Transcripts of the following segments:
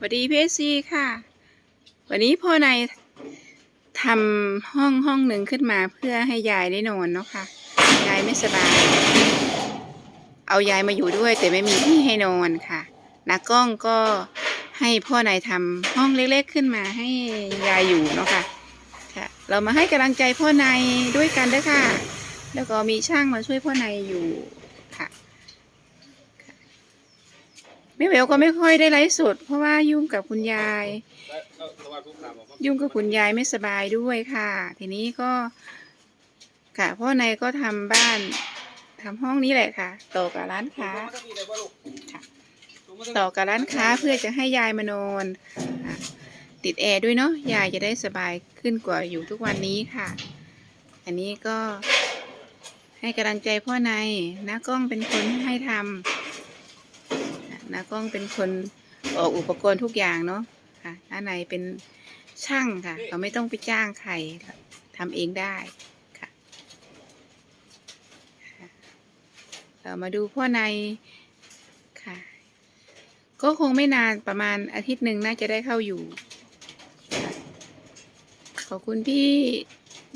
สวัสดีเพซีค่ะ วันนี้พ่อนายทำห้องห้องหนึ่งขึ้นมาเพื่อให้ยายได้นอนเนาะค่ะ ยายไม่สบาย เอายายมาอยู่ด้วยแต่ไม่มีที่ให้นอนค่ะนากล้องก็ให้พ่อนายทำห้องเล็กๆขึ้นมาให้ยายอยู่เนาะค่ะค่ะ เรามาให้กำลังใจพ่อนายด้วยกันด้วยค่ะ แล้วก็มีช่างมาช่วยพ่อนายอยู่ค่ะ แม่เวลก็ไม่ค่อยได้ไลฟ์สด เพราะว่ายุ่งกับคุณยาย ยุ่งกับคุณยายไม่สบายด้วยค่ะ ทีนี้ก็ค่ะพ่อในายก็ทำบ้านทำห้องนี้แหละค่ะต่อกับร้านค้าต่อกับร้านค้าเพื่อจะให้ยายมานอนค่ะติดแอร์ด้วยเนาะยายจะได้สบายขึ้นกว่าอยู่ทุกวันนี้ค่ะ อันนี้ก็ให้กำลังใจพ่อนายน้ากล้องเป็นคนให้ทำ น้ากล้องเป็นคนออกอุปกรณ์ทุกอย่างเนาะค่ะน้าในเป็นช่างค่ะ เราไม่ต้องไปจ้างใครทำเองได้ค่ะ เรามาดูพ่อนค่ะ ก็คงไม่นานประมาณอาทิตย์หนึ่งน่าจะได้เข้าอยู่ ขอบคุณพี่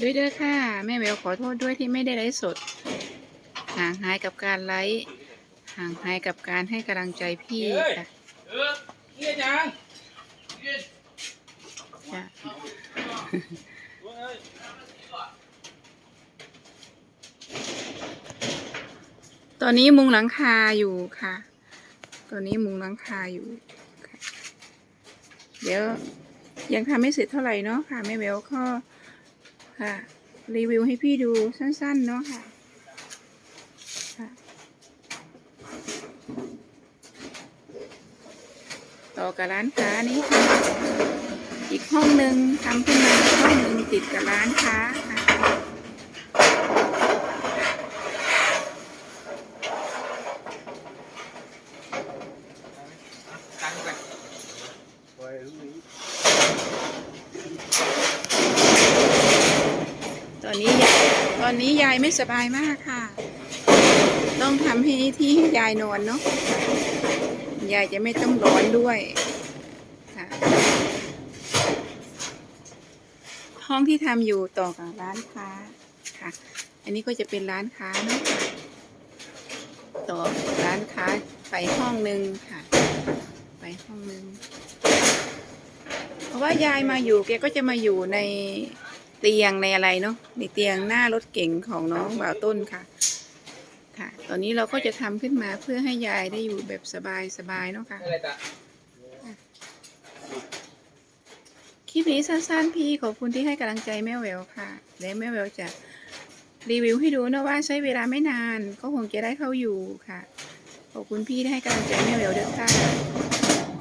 ด้วยเด้อค่ะ แม่แววขอโทษด้วยที่ไม่ได้ไลฟ์สดห่างหายกับการไลฟ์ ห่างหายกับการให้กำลังใจพี่ค่ะเออเฮียจังเฮียจ้ะเว้ยตอนนี้มุงหลังคาอยู่ค่ะ ตอนนี้มุงหลังคาอยู่ค่ะเดี๋ยวยังทำไม่เสร็จเท่าไหร่เนาะค่ะแม่เบลก็ค่ะ รีวิวให้พี่ดูสั้นๆเนาะค่ะค่ะ ต่อกับร้านค้านี้ค่ะ อีกห้องหนึ่งทำขึ้นมาห้องหนึ่งติดกับร้านค้าค่ะตังไปตอนนี้ยายตอนนี้ยายไม่สบายมากค่ะ ต้องทำให้ที่ให้ยายนอนเนาะยายจะไม่ต้องร้อนด้วยค่ะห้องที่ทำอยู่ต่อกับร้านค้าค่ะ อันนี้ก็จะเป็นร้านค้าเนาะค่ะต่อร้านค้าไปห้องหนึ่งค่ะ ไปห้องหนึ่งเพราะว่ายายมาอยู่แกก็จะมาอยู่ในเตียงในอะไรเนาะในเตียงหน้ารถเก๋งของน้องบ่าวต้นค่ะ ค่ะ ตอนนี้เราก็จะทำขึ้นมาเพื่อให้ยายได้อยู่แบบสบายสบายๆเนาะค่ะอะไรตะคลิปนี้สั้นๆพี่ขอบคุณที่ให้กำลังใจแม่แววค่ะ และแม่แววจะรีวิวให้ดูนะว่าใช้เวลาไม่นาน ก็คงจะได้เข้าอยู่ค่ะ ขอบคุณพี่ที่ให้กำลังใจแม่แววด้วยค่ะ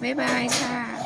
บ๊ายบายค่ะ